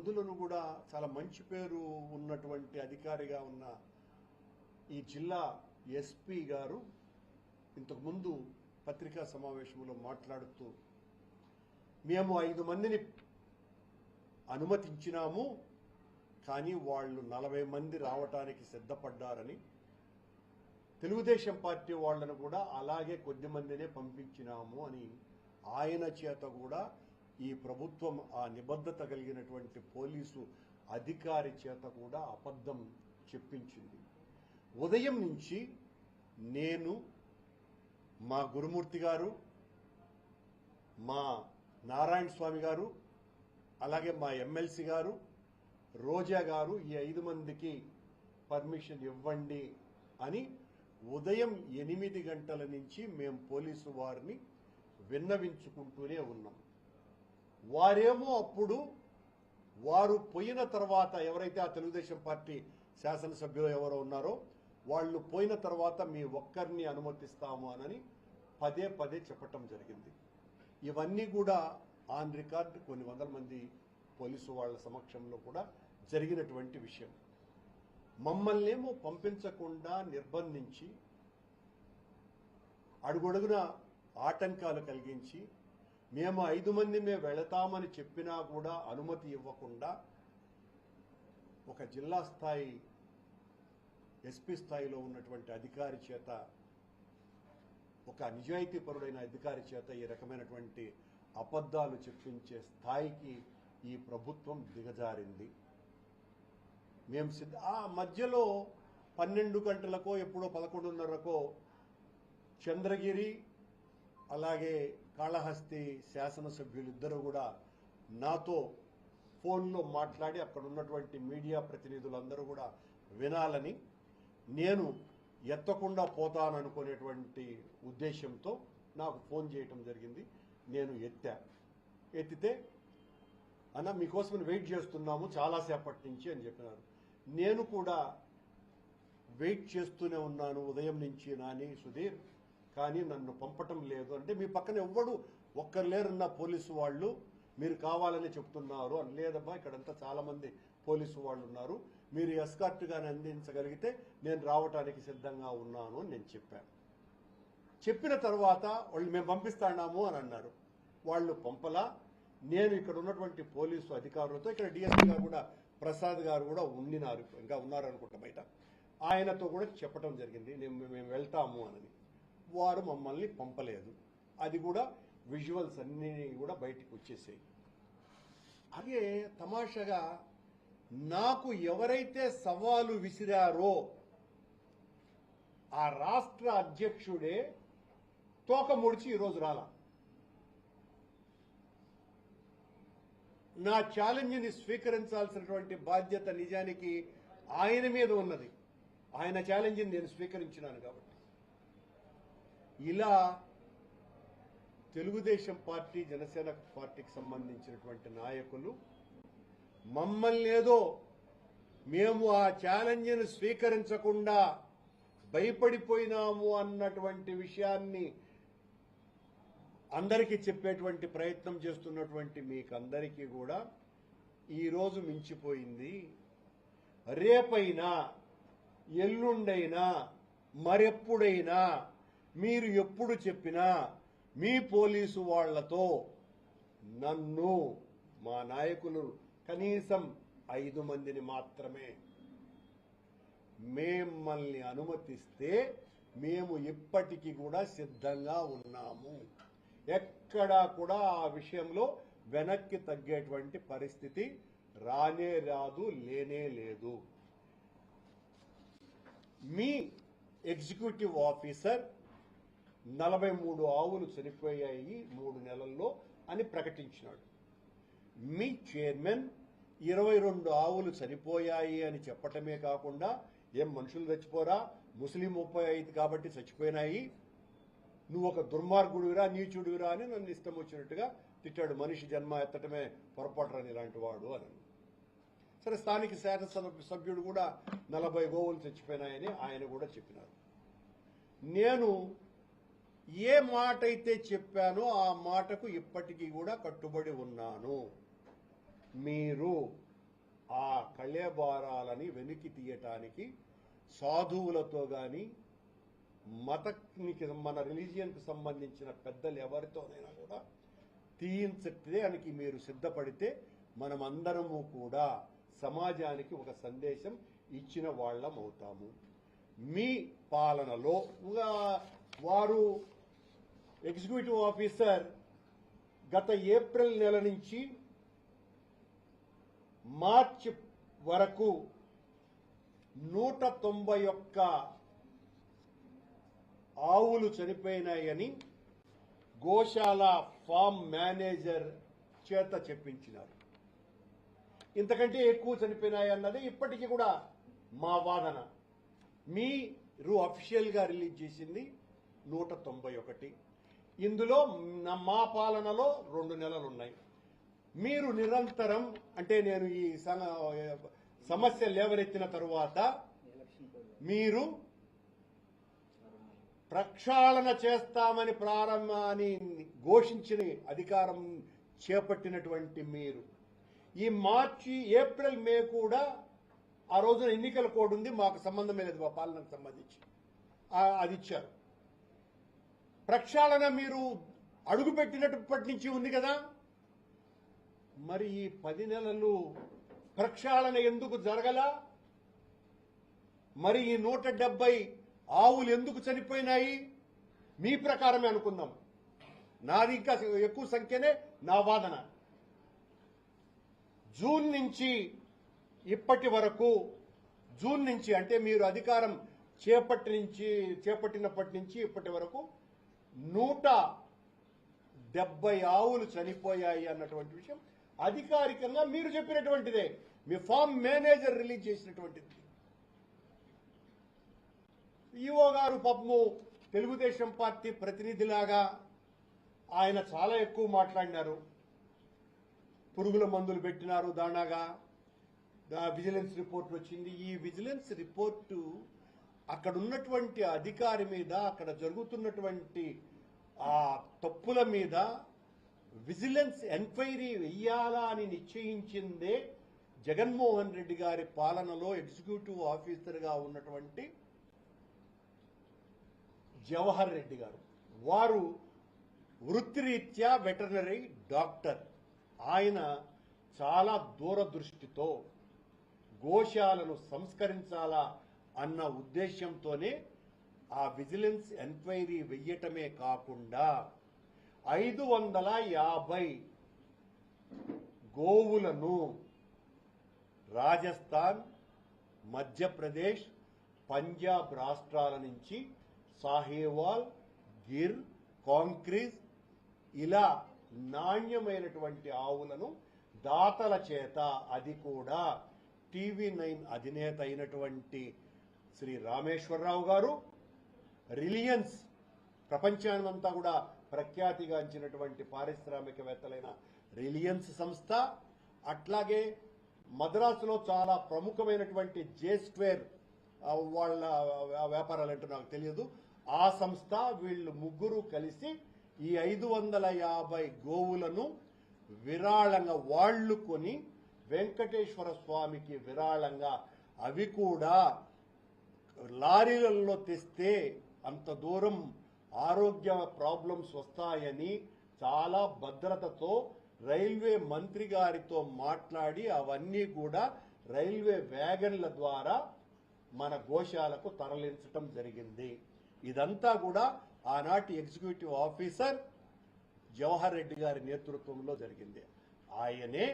అందులోనూ కూడా చాలా మంచి పేరు ఉన్నటువంటి అధికారిగా ఉన్న ఈ జిల్లా ఎస్పీ గారు ఇంతకుముందు పత్రికా సమావేశంలో మాట్లాడుతూ మేము ఐదు మందిని అనుమతించినాము కానీ వాళ్ళు నలభై మంది రావటానికి సిద్ధపడ్డారని. తెలుగుదేశం పార్టీ వాళ్ళను కూడా అలాగే కొద్ది మందినే పంపించినాము అని ఆయన చేత కూడా ఈ ప్రభుత్వం ఆ నిబద్ధత కలిగినటువంటి పోలీసు అధికారి చేత కూడా అబద్ధం చెప్పించింది. ఉదయం నుంచి నేను మా గురుమూర్తి గారు మా నారాయణ స్వామి గారు అలాగే మా ఎమ్మెల్సీ గారు రోజా గారు ఈ ఐదు మందికి పర్మిషన్ ఇవ్వండి అని ఉదయం ఎనిమిది గంటల నుంచి మేము పోలీసు వారిని విన్నవించుకుంటూనే ఉన్నాం. వారేమో అప్పుడు వారు పోయిన తర్వాత ఎవరైతే ఆ తెలుగుదేశం పార్టీ శాసనసభ్యులు ఎవరో ఉన్నారో వాళ్ళు పోయిన తర్వాత మీ ఒక్కరిని అనుమతిస్తాము అనని పదే పదే చెప్పటం జరిగింది. ఇవన్నీ కూడా ఆన్ రికార్డ్ కొన్ని వందల మంది పోలీసు వాళ్ళ సమక్షంలో కూడా జరిగినటువంటి విషయం. మమ్మల్నేమో పంపించకుండా నిర్బంధించి అడుగడుగున ఆటంకాలు కలిగించి మేము ఐదు మంది మేము వెళతామని చెప్పినా కూడా అనుమతి ఇవ్వకుండా ఒక జిల్లా స్థాయి ఎస్పీ స్థాయిలో ఉన్నటువంటి అధికారి చేత ఒక నిజాయితీపరుడైన అధికారి చేత ఈ రకమైనటువంటి అబద్ధాలు చెప్పించే స్థాయికి ఈ ప్రభుత్వం దిగజారింది. మేము సిద్ధ ఆ మధ్యలో పన్నెండు గంటలకో ఎప్పుడో పదకొండున్నరకో చంద్రగిరి అలాగే కాళహస్తి శాసనసభ్యులిద్దరూ కూడా నాతో ఫోన్లో మాట్లాడి అక్కడ ఉన్నటువంటి మీడియా ప్రతినిధులందరూ కూడా వినాలని నేను ఎత్తకుండా పోతాననుకునేటువంటి ఉద్దేశంతో నాకు ఫోన్ చేయటం జరిగింది. నేను ఎత్తా. ఎత్తితే అన్న మీకోసం వెయిట్ చేస్తున్నాము చాలాసేపటి నుంచి అని చెప్పినారు. నేను కూడా వెయిట్ చేస్తూనే ఉన్నాను. ఉదయం నుంచి నాని సుధీర్ కానీ నన్ను పంపటం లేదు అంటే మీ పక్కన ఎవ్వడు ఒక్కరు లేరున్న పోలీసు వాళ్ళు. మీరు కావాలని చెప్తున్నారు అని లేదమ్మా ఇక్కడంతా చాలా మంది పోలీసు వాళ్ళు ఉన్నారు. మీరు ఎస్కార్ట్ గాని అందించగలిగితే నేను రావటానికి సిద్ధంగా ఉన్నాను అని నేను చెప్పాను. చెప్పిన తర్వాత వాళ్ళు మేము పంపిస్తాన్నాము అని అన్నారు. వాళ్ళు పంపలా. నేను ఇక్కడ ఉన్నటువంటి పోలీసు అధికారులతో ఇక్కడ డిఎస్పీ గారు కూడా ప్రసాద్ గారు కూడా ఉండినారు ఇంకా ఉన్నారనుకుంటా బయట. ఆయనతో కూడా చెప్పడం జరిగింది మేము మేము వెళ్తాము అని. వారు మమ్మల్ని పంపలేదు. అది కూడా విజువల్స్ అన్నీ కూడా బయటికి వచ్చేసాయి. అదే తమాషగా నాకు ఎవరైతే సవాలు విసిరారో ఆ రాష్ట్ర అధ్యక్షుడే తోక ముడిచి ఈరోజు రాలా. నా ఛాలెంజ్ని స్వీకరించాల్సినటువంటి బాధ్యత నిజానికి ఆయన మీద ఉన్నది. ఆయన ఛాలెంజ్ని నేను స్వీకరించినాను కాబట్టి. ఇలా తెలుగుదేశం పార్టీ జనసేన పార్టీకి సంబంధించినటువంటి నాయకులు మమ్మల్ని ఏదో మేము ఆ ఛాలెంజ్ను స్వీకరించకుండా భయపడిపోయినాము అన్నటువంటి విషయాన్ని అందరికీ చెప్పేటువంటి ప్రయత్నం చేస్తున్నటువంటి మీకందరికీ కూడా ఈరోజు మించిపోయింది. రేపైనా ఎల్లుండైనా మరెప్పుడైనా మీరు ఎప్పుడు చెప్పినా మీ పోలీసు వాళ్ళతో నన్ను మా నాయకులు కనీసం ఐదు మందిని మాత్రమే మిమ్మల్ని అనుమతిస్తే మేము ఇప్పటికీ కూడా సిద్ధంగా ఉన్నాము. ఎక్కడా కూడా ఆ విషయంలో వెనక్కి తగ్గేటువంటి పరిస్థితి రానే రాదు లేనే లేదు. మీ ఎగ్జిక్యూటివ్ ఆఫీసర్ నలభై మూడు ఆవులు చనిపోయాయి మూడు నెలల్లో అని ప్రకటించినాడు. మీ చైర్మన్ ఇరవై రెండు ఆవులు చనిపోయాయి అని చెప్పటమే కాకుండా ఏం మనుషులు చచ్చిపోరా? ముస్లిం ముప్పై ఐదు కాబట్టి చచ్చిపోయినాయి. నువ్వు ఒక దుర్మార్గుడివిరా నీచుడివిరా అని నన్ను ఇష్టం వచ్చినట్టుగా తిట్టాడు. మనిషి జన్మ ఎత్తటమే పొరపాటురని ఇలాంటి వాడు అని. సరే స్థానిక శాసనసభ సభ్యుడు కూడా నలభై గోవులు చచ్చిపోయినాయని ఆయన కూడా చెప్పినారు. నేను ఏ మాట అయితే చెప్పానో ఆ మాటకు ఇప్పటికీ కూడా కట్టుబడి ఉన్నాను. మీరు ఆ కళ్యభారాలని వెలికి తీయటానికి సాధువులతో కానీ మతానికి మన రిలీజియన్కి సంబంధించిన పెద్దలు ఎవరితోనైనా కూడా తీయించడానికి మీరు సిద్ధపడితే మనమందరము కూడా సమాజానికి ఒక సందేశం ఇచ్చిన వాళ్ళం అవుతాము. మీ పాలనలో వారు ఎగ్జిక్యూటివ్ ఆఫీసర్ గత ఏప్రిల్ నెల నుంచి మార్చ్ వరకు నూట తొంభై ఒక్క ఆవులు చనిపోయినాయని గోశాల ఫామ్ మేనేజర్ చేత చెప్పించినారు. ఇంతకంటే ఎక్కువ చనిపోయినాయి అన్నది ఇప్పటికీ కూడా మా వాదన. మీరు అఫీషియల్గా రిలీజ్ చేసింది నూట తొంభై ఒకటి. ఇందులో మా పాలనలో రెండు నెలలు ఉన్నాయి మీరు నిరంతరం అంటే నేను ఈ సమ- సమస్య లేవనెత్తిన తరువాత మీరు ప్రక్షాళన చేస్తామని ప్రారంభాన్ని ఘోషించిన అధికారం చేపట్టినటువంటి మీరు. ఈ మార్చి ఏప్రిల్ మే కూడా ఆ రోజున ఎన్నికల కోడ్ ఉంది. మాకు సంబంధమే లేదు మా పాలనకు సంబంధించి. అది ఇచ్చారు. ప్రక్షాళన మీరు అడుగుపెట్టినప్పటి నుంచి ఉంది కదా. మరి ఈ పది నెలలు ప్రక్షాళన ఎందుకు జరగలా? మరి ఈ నూట డెబ్బై ఆవులు ఎందుకు చనిపోయినాయి? మీ ప్రకారమే అనుకుందాం. నాది ఇంకా ఎక్కువ సంఖ్యనే నా వాదన. జూన్ నుంచి ఇప్పటి వరకు జూన్ నుంచి అంటే మీరు అధికారం చేపట్టి నుంచి చేపట్టినప్పటి నుంచి ఇప్పటి వరకు నూట డెబ్బై ఆవులు చనిపోయాయి అన్నటువంటి విషయం అధికారికంగా మీరు చెప్పినటువంటిదే. మీ ఫామ్ మేనేజర్ రిలీజ్ చేసినటువంటిది. ఈఓ గారు పాపము తెలుగుదేశం పార్టీ ప్రతినిధిలాగా ఆయన చాలా ఎక్కువ మాట్లాడినారు. పురుగుల మందులు పెట్టినారు దానాగా విజిలెన్స్ రిపోర్ట్ వచ్చింది. ఈ విజిలెన్స్ రిపోర్టు అక్కడ ఉన్నటువంటి అధికారి మీద అక్కడ జరుగుతున్నటువంటి ఆ తప్పుల మీద విజిలెన్స్ ఎంక్వైరీ వెయ్యాలా అని నిశ్చయించిందే జగన్మోహన్ రెడ్డి గారి పాలనలో ఎగ్జిక్యూటివ్ ఆఫీసర్గా ఉన్నటువంటి జవహర్ రెడ్డి గారు. వారు వృత్తిరీత్యా వెటర్నరీ డాక్టర్. ఆయన చాలా దూరదృష్టితో గోశాలను సంస్కరించాలా అన్న ఉద్దేశంతోనే ఆ విజిలెన్స్ ఎంక్వైరీ వెయ్యటమే కాకుండా ఐదు వందల యాభై గోవులను రాజస్థాన్ మధ్యప్రదేశ్ పంజాబ్ రాష్ట్రాల నుంచి సాహేవాల్ గిర్ కాంక్రీజ్ ఇలా నాణ్యమైనటువంటి ఆవులను దాతల చేత అది కూడా టీవీ నైన్ అధినేత అయినటువంటి శ్రీ రామేశ్వరరావు గారు రిలియన్స్ ప్రపంచానంతా కూడా ప్రఖ్యాతిగాంచినటువంటి పారిశ్రామికవేత్తలైన రిలియన్స్ సంస్థ అట్లాగే మద్రాసులో చాలా ప్రముఖమైనటువంటి జే స్క్వేర్ వాళ్ళ వ్యాపారాలు ఏంటో నాకు తెలియదు. ఆ సంస్థ వీళ్ళు ముగ్గురు కలిసి ఈ ఐదు వందల యాభై గోవులను విరాళంగా వాళ్ళు కొని వెంకటేశ్వర స్వామికి విరాళంగా అవి కూడా లారీలలో తెస్తే అంత దూరం ఆరోగ్య ప్రాబ్లమ్స్ వస్తాయని చాలా భద్రతతో రైల్వే మంత్రి గారితో మాట్లాడి అవన్నీ కూడా రైల్వే వ్యాగన్ల ద్వారా మన గోశాలకు తరలించటం జరిగింది. ఇదంతా కూడా ఆనాటి ఎగ్జిక్యూటివ్ ఆఫీసర్ జవహర్ రెడ్డి గారి నేతృత్వంలో జరిగింది. ఆయనే